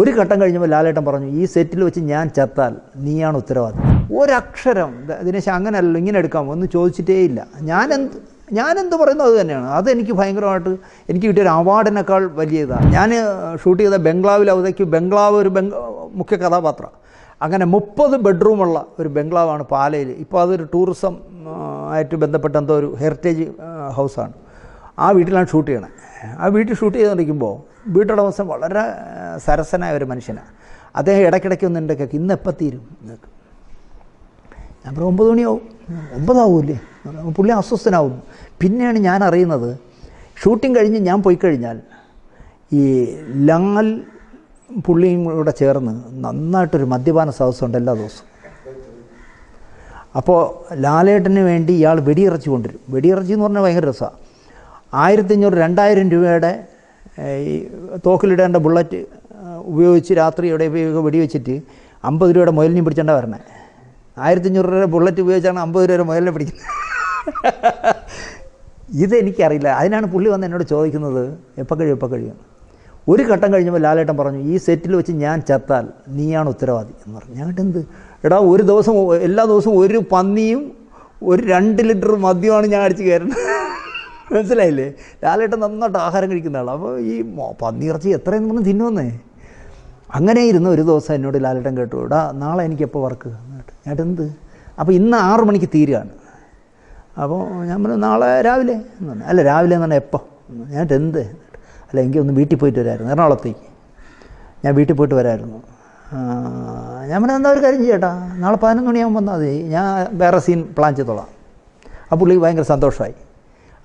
ഒരു ഘട്ടം കഴിഞ്ഞപ്പോൾ ലാലേട്ടൻ പറഞ്ഞു ഈ സെറ്റിൽ വെച്ച് ഞാൻ ചത്താൽ നീയാണ് ഉത്തരവാദി. ഒരക്ഷരം ദിനേശ് അങ്ങനെയല്ലോ ഇങ്ങനെ എടുക്കാമോ ഒന്നും ചോദിച്ചിട്ടേ ഇല്ല. ഞാനെന്ത് ഞാനെന്ത് പറയുന്നു അത് തന്നെയാണ്. അതെനിക്ക് ഭയങ്കരമായിട്ട് എനിക്ക് കിട്ടിയ ഒരു അവാർഡിനേക്കാൾ വലിയ ഇതാണ് ഞാൻ ഷൂട്ട് ചെയ്ത ബംഗ്ലാവിൽ അവതയ്ക്ക് ബംഗ്ലാവ് ഒരു ബംഗ് മുഖ്യ കഥാപാത്രം. അങ്ങനെ മുപ്പത് ബെഡ്റൂമുള്ള ഒരു ബംഗ്ലാവാണ് പാലയിൽ. ഇപ്പോൾ അതൊരു ടൂറിസം ആയിട്ട് ബന്ധപ്പെട്ട എന്തോ ഒരു ഹെറിറ്റേജ് ഹൗസാണ്. ആ വീട്ടിലാണ് ഷൂട്ട് ചെയ്യണത് ആ വീട്ടിൽ ഷൂട്ട് ചെയ്തുകൊണ്ടിരിക്കുമ്പോൾ വീട്ടുടമസ്ഥൻ വളരെ സരസനായ ഒരു മനുഷ്യനാണ് അദ്ദേഹം ഇടയ്ക്കിടയ്ക്ക് ഒന്ന് കേൾക്ക് ഇന്ന് എപ്പോൾ തീരും? നിങ്ങൾക്ക് ഞാൻ പറഞ്ഞു ഒമ്പത് മണിയാവും. ഒമ്പതാവൂല്ലേ? പുള്ളി അസ്വസ്ഥനാവും പിന്നെയാണ് ഞാൻ അറിയുന്നത് ഷൂട്ടിംഗ് കഴിഞ്ഞ് ഞാൻ പോയി കഴിഞ്ഞാൽ ഈ ലാൽ പുള്ളിയും കൂടെ ചേർന്ന് നന്നായിട്ടൊരു മദ്യപാന സദസ്സുണ്ട് എല്ലാ ദിവസവും. അപ്പോൾ ലാലേട്ടന് വേണ്ടി ഇയാൾ വെടിയിറച്ചി കൊണ്ടുവരും. വെടിയിറച്ചി എന്ന് പറഞ്ഞാൽ ഭയങ്കര രസമാണ് ആയിരത്തി അഞ്ഞൂറ് രണ്ടായിരം രൂപയുടെ ഈ തോക്കിലിടേണ്ട ബുള്ളറ്റ് ഉപയോഗിച്ച് രാത്രി എവിടെ വെടിവെച്ചിട്ട് അമ്പത് രൂപയുടെ മുയലിനെ പിടിച്ചേണ്ട വരണേ. ആയിരത്തി അഞ്ഞൂറ് രൂപയുടെ ബുള്ളറ്റ് ഉപയോഗിച്ചാണ് അമ്പത് രൂപയുടെ മുയലിനെ പിടിക്കുന്നത്. ഇതെനിക്കറിയില്ല. അതിനാണ് പുള്ളി വന്ന് എന്നോട് ചോദിക്കുന്നത് എപ്പോൾ കഴിയും എപ്പോൾ കഴിയും? ഒരു ഘട്ടം കഴിഞ്ഞപ്പോൾ ലാലേട്ടൻ പറഞ്ഞു ഈ സെറ്റിൽ വെച്ച് ഞാൻ ചത്താൽ നീയാണ് ഉത്തരവാദി. എന്ന് പറഞ്ഞു. ഞങ്ങൾക്ക് എന്ത്? എടാ ഒരു ദിവസം എല്ലാ ദിവസവും ഒരു പന്നിയും ഒരു രണ്ട് ലിറ്റർ മദ്യമാണ് ഞാൻ അടിച്ച് കയറുന്നത്. മനസ്സിലായില്ലേ? ലാലേട്ടൻ നന്നായിട്ട് ആഹാരം കഴിക്കുന്ന ആളാണ് അപ്പോൾ ഈ പന്നി പന്നിയിറച്ചി എത്രയെന്ന് പറഞ്ഞ് തിന്നുവന്നേ? അങ്ങനെ ഇരുന്ന് ഒരു ദിവസം എന്നോട് ലാലട്ടൻ കേട്ടു ഇടാ നാളെ എനിക്ക് എപ്പോൾ വർക്ക് ഞാൻ എന്ത് അപ്പോൾ ഇന്ന് ആറ് മണിക്ക് തീരുകയാണ്. അപ്പോൾ ഞാൻ പറഞ്ഞു നാളെ രാവിലെ? എന്ന് പറഞ്ഞു. അല്ല രാവിലെ എന്ന് പറഞ്ഞാൽ എപ്പോൾ ഞാൻ എന്ത് അല്ല എനിക്ക് ഒന്ന് വീട്ടിൽ പോയിട്ട് വരായിരുന്നു. എറണാകുളത്തേക്ക്. ഞാൻ വീട്ടിൽ പോയിട്ട് വരായിരുന്നു. ഞാൻ പറഞ്ഞു എന്താ ഒരു കാര്യം ചെയ്യട്ടാ? നാളെ പതിനൊന്ന് മണിയാകുമ്പോൾ വന്നാൽ മതി. ഞാൻ വേറെ സീൻ പ്ലാൻ ചെയ്തോളാം. ആ പുള്ളി ഭയങ്കര സന്തോഷമായി.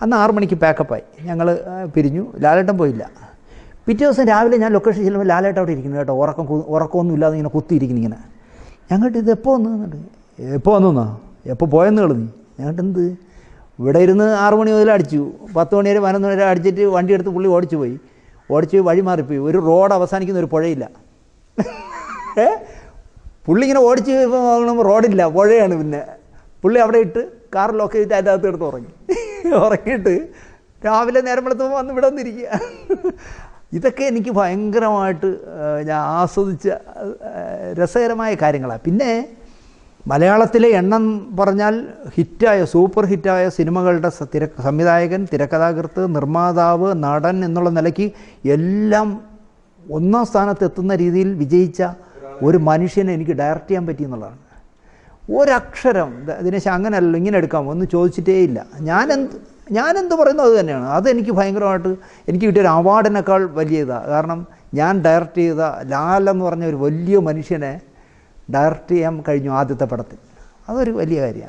അന്ന് ആറ് മണിക്ക് പാക്കപ്പായി ഞങ്ങൾ പിരിഞ്ഞു. ലാലേട്ടൻ പോയില്ല. പിറ്റേ ദിവസം രാവിലെ ഞാൻ ലൊക്കേഷൻ ചെല്ലുമ്പോൾ ലാലായിട്ട് അവിടെ ഇരിക്കുന്നു കേട്ടോ. ഉറക്കം ഉറക്കമൊന്നും ഇല്ലാതെ ഇങ്ങനെ കുത്തിയിരിക്കുന്നു ഇങ്ങനെ. ഞങ്ങൾക്ക് ഇത് എപ്പോൾ വന്നു എന്നിട്ട് എപ്പോൾ വന്നു എപ്പോൾ പോയെന്ന് കളഞ്ഞു ഞങ്ങൾക്ക് എന്ത്? ഇവിടെ ഇരുന്ന് ആറ് മണി മുതൽ അടിച്ചു. പത്ത് മണി വരെ പതിനൊന്ന് വരെ അടിച്ചിട്ട് വണ്ടി എടുത്ത് പുള്ളി ഓടിച്ചു പോയി ഓടിച്ച് വഴി മാറിപ്പോയി. ഒരു റോഡ് അവസാനിക്കുന്ന ഒരു പുഴയില്ല. പുള്ളി ഇങ്ങനെ ഓടിച്ച് റോഡില്ല പുഴയാണ് പിന്നെ. പുള്ളി അവിടെ ഇട്ട് കാർ ലോക്ക് ചെയ്തിട്ട് അതിന്റെ അകത്ത് എടുത്ത് ഉറങ്ങി. ഉറങ്ങിയിട്ട് രാവിലെ നേരം വെളുത്തുമ്പോൾ വന്ന് ഇവിടെ വന്നിരിക്കുക. ഇതൊക്കെ എനിക്ക് ഭയങ്കരമായിട്ട് ഞാൻ ആസ്വദിച്ച രസകരമായ കാര്യങ്ങളാണ്. പിന്നെ മലയാളത്തിലെ എണ്ണം പറഞ്ഞാൽ ഹിറ്റായ സൂപ്പർ ഹിറ്റായ സിനിമകളുടെ തിര സംവിധായകൻ തിരക്കഥാകൃത്ത് നിർമ്മാതാവ് നടൻ എന്നുള്ള നിലയ്ക്ക് എല്ലാം ഒന്നാം സ്ഥാനത്ത് എത്തുന്ന രീതിയിൽ വിജയിച്ച ഒരു മനുഷ്യനെ എനിക്ക് ഡയറക്റ്റ് ചെയ്യാൻ പറ്റി എന്നുള്ളതാണ്. ഒരക്ഷരം ദിനേശ് അങ്ങനെയല്ലോ ഇങ്ങനെ എടുക്കാമോ ഒന്ന് ചോദിച്ചിട്ടേ ഇല്ല. ഞാനെന്ത് ഞാനെന്ത് പറയുന്നു അത് തന്നെയാണ്. അതെനിക്ക് ഭയങ്കരമായിട്ട് എനിക്ക് കിട്ടിയൊരു അവാർഡിനേക്കാൾ വലിയതാണ് കാരണം ഞാൻ ഡയറക്റ്റ് ചെയ്ത ലാലെന്ന് പറഞ്ഞ ഒരു വലിയ മനുഷ്യനെ ഡയറക്റ്റ് ചെയ്യാൻ കഴിഞ്ഞു ആദ്യത്തെ പടത്തിൽ. അതൊരു വലിയ കാര്യമാണ്.